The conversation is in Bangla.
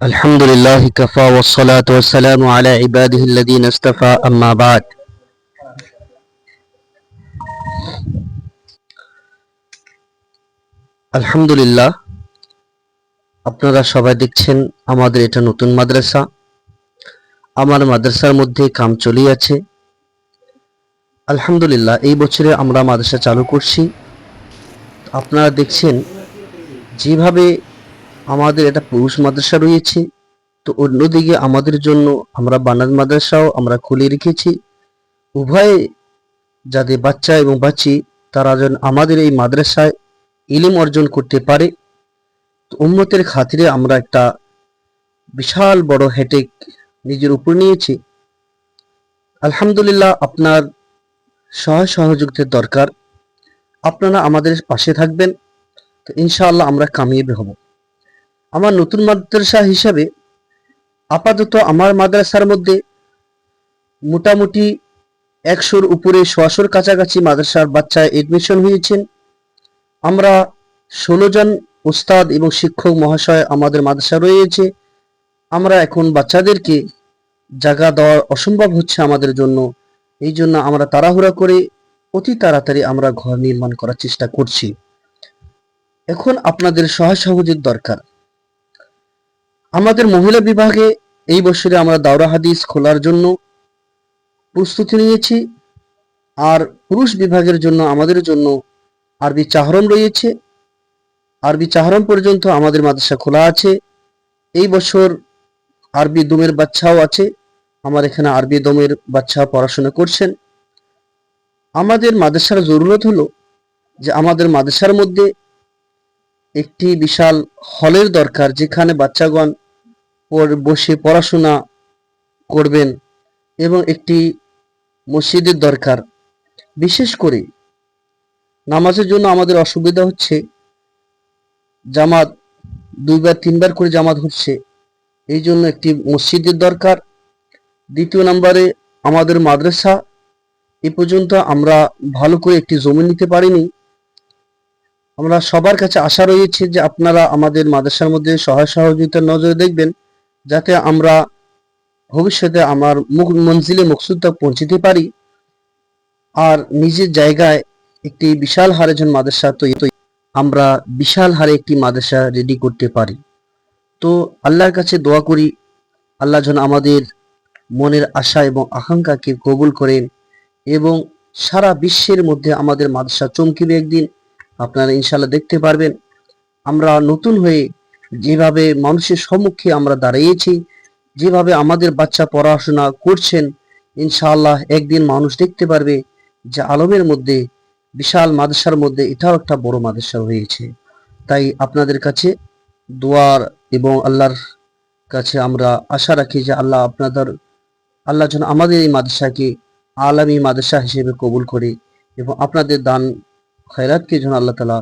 الحمد لله كفى والصلاة والسلام على عباده الذين اصطفى أما بعد আলহামদুলিল্লাহ আপনারা সবাই দেখছেন আমাদের এটা নতুন মাদ্রাসা আমার মাদ্রাসার মধ্যে কাম চলেই আছে আলহামদুলিল্লাহ এই বছরে আমরা মাদ্রাসা চালু করছি আপনারা দেখছেন যেভাবে আমাদের এটা পুরুষ মাদ্রাসা রয়েছে। তো অন্যদিকে আমাদের জন্য আমরা বানান মাদ্রাসাও আমরা খুলে রেখেছি। উভয়ে যাদের বাচ্চা এবং বাচ্চি, তারা যেন আমাদের এই মাদ্রাসায় ইলিম অর্জন করতে পারে। তো উম্মতের খাতিরে আমরা একটা বিশাল বড় হেটেক নিজের উপর নিয়েছি। আলহামদুলিল্লাহ, আপনার সহায় সহযোগিতার দরকার। আপনারা আমাদের পাশে থাকবেন। তো ইনশাআল্লাহ আমরা কামিয়াবি হব। আমার নতুন মাদ্রাসা হিসাবে আপাতত আমার মাদ্রাসার মধ্যে মোটামুটি একশোর উপরে ছশোর কাছাকাছি মাদ্রাসার বাচ্চা এডমিশন হয়েছেন আমরা ষোলো জন উস্তাদ এবং শিক্ষক মহাশয় আমাদের মাদ্রাসা রয়েছে। আমরা এখন বাচ্চাদেরকে জায়গা দেওয়া অসম্ভব হচ্ছে আমাদের জন্য। এই জন্য আমরা তাড়াহুড়া করে অতি তাড়াতাড়ি আমরা ঘর নির্মাণ করার চেষ্টা করছি। এখন আপনাদের সহায় সহযোগ দরকার। আমাদের মহিলা বিভাগে এই বছরে আমরা দাওরা হাদিস খোলার জন্য প্রস্তুতি নিয়েছি, আর পুরুষ বিভাগের জন্য, আমাদের জন্য আরবি চাহরম রয়েছে। আরবি চাহরম পর্যন্ত আমাদের মাদ্রাসা খোলা আছে। এই বছর আরবি দমের বাচ্চাও আছে। আমার এখানে আরবি দমের বাচ্চা পড়াশোনা করছেন। আমাদের মাদ্রাসার জরুরত হলো যে আমাদের মাদ্রাসার মধ্যে একটি বিশাল হলের দরকার যেখানে বাচ্চাগণ বসে পড়াশোনা করবেন এবং একটি মসজিদের দরকার। বিশেষ করে নামাজের জন্য আমাদের অসুবিধা হচ্ছে জামাত দুইবার তিনবার করে জামাত হচ্ছে, এই জন্য একটি মসজিদের দরকার। দ্বিতীয় নম্বরে আমাদের মাদ্রাসা, এ পর্যন্ত আমরা ভালো করে একটি জমি নিতে পারিনি। আমরা সবার কাছে আশা রয়েছে যে আপনারা আমাদের মাদ্রাসার মধ্যে সহায় সহযোগিতার নজরে দেখবেন, যাতে আমরা ভবিষ্যতে আমার মুখ মঞ্জিলে মকসুদ পৌঁছতে পারি আর নিজের জায়গায় একটি বিশাল হারে যেন মাদ্রাসা তৈরি আমরা বিশাল হারে একটি মাদ্রাসা রেডি করতে পারি। তো আল্লাহর কাছে দোয়া করি, আল্লাহ যেন আমাদের মনের আশা এবং আকাঙ্ক্ষাকে কবুল করেন এবং সারা বিশ্বের মধ্যে আমাদের মাদ্রাসা চমকিবে একদিন আপনারা ইনশাল্লাহ দেখতে পারবেন। আমরা নতুন হয়ে যেভাবে মানুষের সম্মুখে আমরা দাঁড়িয়েছি, যেভাবে আমাদের বাচ্চা পড়াশোনা করছেন, ইনশাআল্লাহ একদিন মানুষ দেখতে পারবে যে আলমের মধ্যে, বিশাল মাদ্রাসার মধ্যে এটাও একটা বড় মাদ্রাসা হয়েছে তাই আপনাদের কাছে দোয়ার এবং আল্লাহর কাছে আমরা আশা রাখি যে আল্লাহ আপনাদের, আল্লাহ যেন আমাদের এই মাদ্রাসাকে আলামী মাদ্রাসা হিসেবে কবুল করে এবং আপনাদের দান খয়রাতকে যেন আল্লাহ তালা